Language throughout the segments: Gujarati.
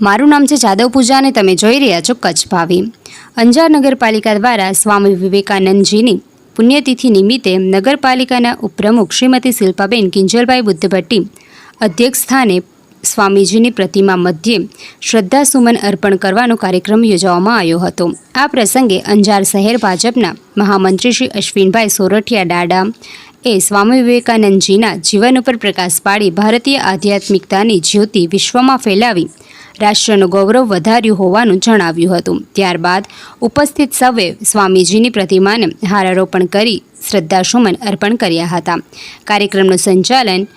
મારું નામ છે જાદવ પૂજા અને તમે જોઈ રહ્યા છો કચ્છ ભાવી. અંજાર નગરપાલિકા દ્વારા સ્વામી વિવેકાનંદજીની પુણ્યતિથિ નિમિત્તે નગરપાલિકાના ઉપપ્રમુખ શ્રીમતી શિલ્પાબેન કિંજલભાઈ બુદ્ધભટ્ટી અધ્યક્ષ સ્થાને સ્વામીજીની પ્રતિમા મધ્યે શ્રદ્ધાસુમન અર્પણ કરવાનો કાર્યક્રમ યોજવામાં આવ્યો હતો. આ પ્રસંગે અંજાર શહેર ભાજપના મહામંત્રી શ્રી અશ્વિનભાઈ સોરઠિયા ડાડા એ સ્વામી વિવેકાનંદજીના જીવન ઉપર પ્રકાશ પાડી ભારતીય આધ્યાત્મિકતાની જ્યોતિ વિશ્વમાં ફેલાવી રાષ્ટ્રનું ગૌરવ વધાર્યું હોવાનું જણાવ્યું હતું. ત્યારબાદ ઉપસ્થિત સૌએ સ્વામીજીની પ્રતિમાને હારારોપણ કરી શ્રદ્ધાસુમન અર્પણ કર્યા હતા. કાર્યક્રમનું સંચાલન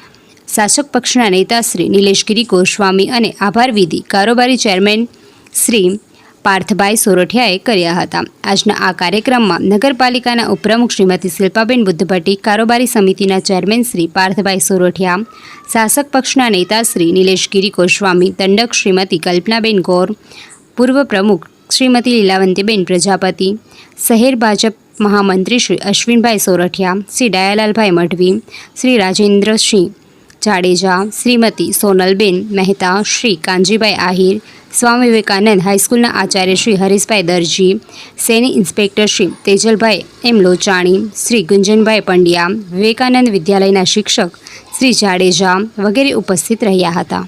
શાસક પક્ષના નેતા શ્રી નિલેશગીરી ગોસ્વામી અને આભાર વિધિ કારોબારી ચેરમેન શ્રી પાર્થભાઈ સોરઠિયાએ કર્યા હતા. આજના આ કાર્યક્રમમાં નગરપાલિકાના ઉપપ્રમુખ શ્રીમતી શિલ્પાબેન બુદ્ધભટ્ટી, કારોબારી સમિતિના ચેરમેન શ્રી પાર્થભાઈ સોરઠિયા, શાસક પક્ષના નેતા શ્રી નિલેશગીરી ગોસ્વામી, દંડક શ્રીમતી કલ્પનાબેન ગોર, પૂર્વ પ્રમુખ શ્રીમતી લીલાવંતીબેન પ્રજાપતિ, શહેર ભાજપ મહામંત્રી શ્રી અશ્વિનભાઈ સોરઠિયા, શ્રી દયાલાલભાઈ મઢવી, શ્રી રાજેન્દ્રસિંહ જાડેજા, શ્રીમતી સોનલબેન મહેતા, શ્રી કાંજીભાઈ આહિર, સ્વામી વિવેકાનંદ હાઈસ્કૂલના આચાર્ય શ્રી હરીશભાઈ દરજી, સેની ઇન્સ્પેક્ટર શ્રી તેજલભાઈ એમ લોચાણી, શ્રી ગુંજનભાઈ પંડ્યા, વિવેકાનંદ વિદ્યાલયના શિક્ષક શ્રી જાડેજા વગેરે ઉપસ્થિત રહ્યા હતા.